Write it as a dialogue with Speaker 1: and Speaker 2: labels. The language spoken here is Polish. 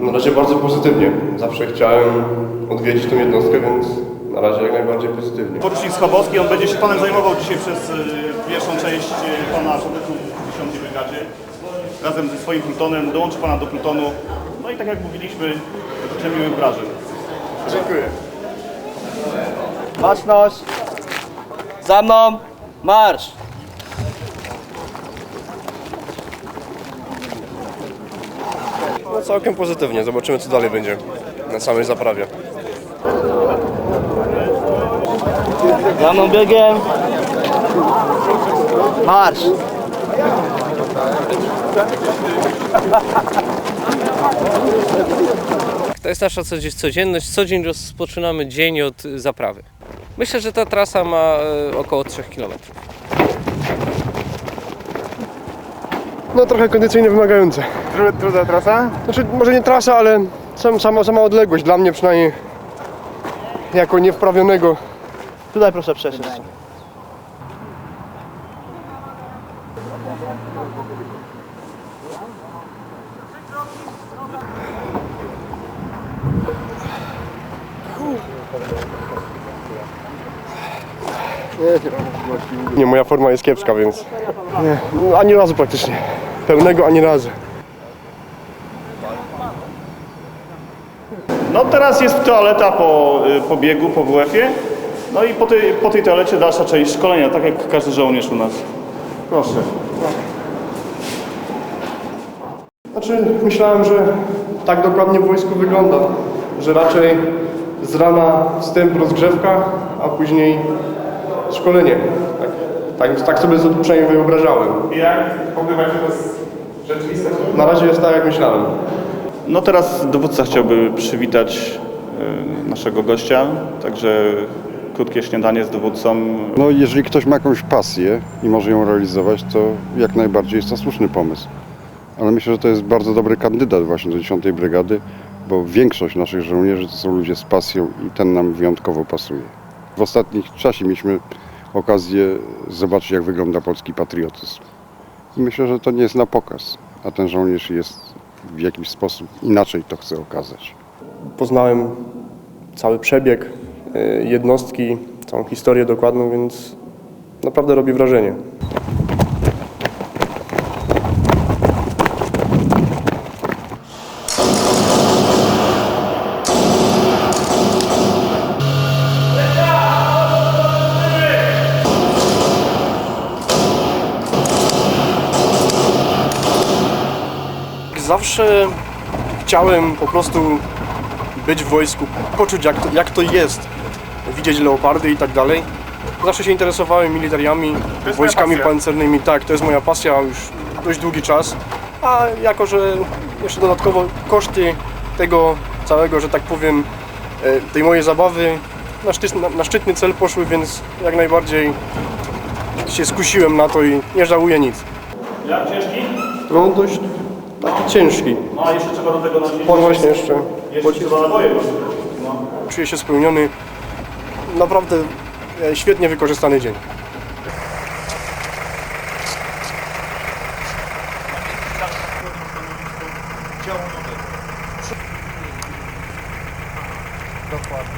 Speaker 1: Na razie bardzo pozytywnie. Zawsze chciałem odwiedzić tę jednostkę, więc na razie jak najbardziej pozytywnie.
Speaker 2: Porucznik Schabowski, on będzie się panem zajmował dzisiaj przez y, pierwszą część y, pana pobytu w 10 Brygadzie. Razem ze swoim plutonem, dołączy pana do plutonu. No i tak jak mówiliśmy, życzę miłych wrażeń.
Speaker 1: Dziękuję.
Speaker 3: Baczność! Za mną! Marsz!
Speaker 1: No całkiem pozytywnie. Zobaczymy co dalej będzie na samej zaprawie.
Speaker 3: Za mną biegiem! Marsz!
Speaker 4: To jest nasza codzie- codzienność. Co dzień rozpoczynamy dzień od zaprawy. Myślę, że ta trasa ma y, około 3 km.
Speaker 1: No trochę kondycyjnie wymagające.
Speaker 2: Trudna trasa?
Speaker 1: Znaczy może nie trasa, ale sam, sama, sama odległość dla mnie przynajmniej jako niewprawionego.
Speaker 3: Tutaj proszę przesiąść.
Speaker 1: Nie, moja forma jest kiepska, więc nie, ani razu praktycznie. Pełnego ani razu.
Speaker 2: No teraz jest toaleta po, y, po biegu, po WF-ie. No i po tej, po tej toalecie dalsza część szkolenia, tak jak każdy żołnierz u nas. Proszę.
Speaker 1: Znaczy myślałem, że tak dokładnie w wojsku wygląda, że raczej z rana wstęp, rozgrzewka, a później szkolenie. Tak, tak, tak sobie przynajmniej wyobrażałem.
Speaker 2: Jak pogrywa się to z rzeczywistością?
Speaker 1: Na razie jest tak jak myślałem.
Speaker 2: No teraz dowódca chciałby przywitać y, naszego gościa, także krótkie śniadanie z dowódcą.
Speaker 5: No, jeżeli ktoś ma jakąś pasję i może ją realizować, to jak najbardziej jest to słuszny pomysł. Ale myślę, że to jest bardzo dobry kandydat właśnie do 10 Brygady, bo większość naszych żołnierzy to są ludzie z pasją i ten nam wyjątkowo pasuje. W ostatnich czasie mieliśmy okazję zobaczyć, jak wygląda polski patriotyzm. I myślę, że to nie jest na pokaz, a ten żołnierz jest w jakiś sposób inaczej to chce okazać.
Speaker 1: Poznałem cały przebieg y, jednostki, całą historię dokładną, więc naprawdę robi wrażenie.
Speaker 6: Zawsze chciałem po prostu być w wojsku, poczuć jak to, jak to jest, widzieć leopardy i tak dalej. Zawsze się interesowałem militariami, wojskami pancernymi, tak, to jest moja pasja już dość długi czas. A jako, że jeszcze dodatkowo koszty tego całego, że tak powiem, e, tej mojej zabawy na, szty, na, na szczytny cel poszły, więc jak najbardziej się skusiłem na to i nie żałuję nic.
Speaker 2: Jak ciężki?
Speaker 1: No dość ciężki.
Speaker 2: No a jeszcze trzeba do tego nosić.
Speaker 1: Pan właśnie jeszcze.
Speaker 2: Jeszcze trzeba naboje. No.
Speaker 6: Czuję się spełniony. Naprawdę e, świetnie wykorzystany dzień.
Speaker 2: Dokładnie.